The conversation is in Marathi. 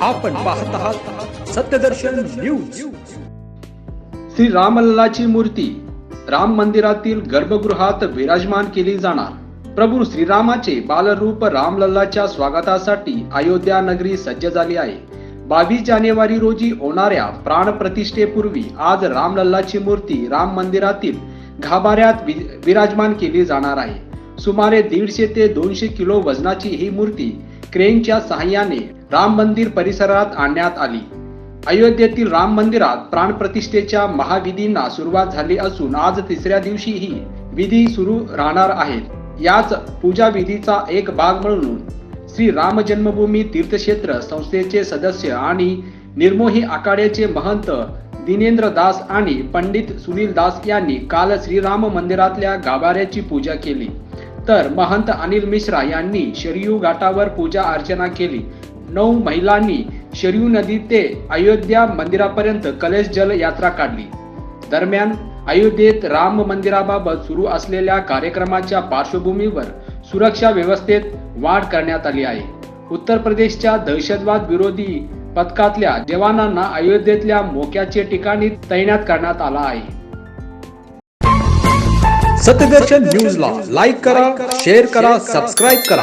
आपण पाहत आहात सत्यदर्शन न्यूज. श्री रामलल्लाची मूर्ती राम मंदिरातील गर्भगृहात विराजमान केली जाणार. प्रभू श्रीरामाचे बालरूप रामलल्लाच्या स्वागतासाठी अयोध्या नगरी सज्ज झाली आहे. बावीस जानेवारी रोजी होणाऱ्या प्राणप्रतिष्ठेपूर्वी आज रामलल्लाची मूर्ती राम मंदिरातील गाभाऱ्यात विराजमान केली जाणार आहे. सुमारे दीडशे ते दोनशे किलो वजनाची ही मूर्ती क्रेनच्या सहाय्याने राम मंदिर परिसरात आणण्यात आली. अयोध्येतील राम मंदिरात प्राणप्रतिष्ठेच्या महाविधींना सुरुवात झाली असून आज तिसऱ्या दिवशीही विधी सुरू राहणार आहेत. याच पूजा विधीचा एक भाग म्हणून श्री राम जन्मभूमी तीर्थक्षेत्र संस्थेचे सदस्य आणि निर्मोही आखाड्याचे महंत दिनेंद्र दास आणि पंडित सुनील दास यांनी काल श्रीराम मंदिरातल्या गाभाऱ्याची पूजा केली. तर महंत अनिल मिश्रा यांनी शरयू घाटावर पूजा अर्चना केली. नऊ महिलांनी शरयू नदी ते अयोध्या मंदिरापर्यंत कलश जल यात्रा काढली. दरम्यान अयोध्येत राम मंदिराबाबत सुरू असलेल्या कार्यक्रमाच्या पार्श्वभूमीवर सुरक्षा व्यवस्थेत वाढ करण्यात आली आहे. उत्तर प्रदेशच्या दहशतवाद विरोधी पथकातल्या जवानांना अयोध्येतल्या मोक्याचे ठिकाणी तैनात करण्यात आला आहे. सत्यदर्शन न्यूजला लाईक करा शेअर करा. सबस्क्राईब करा.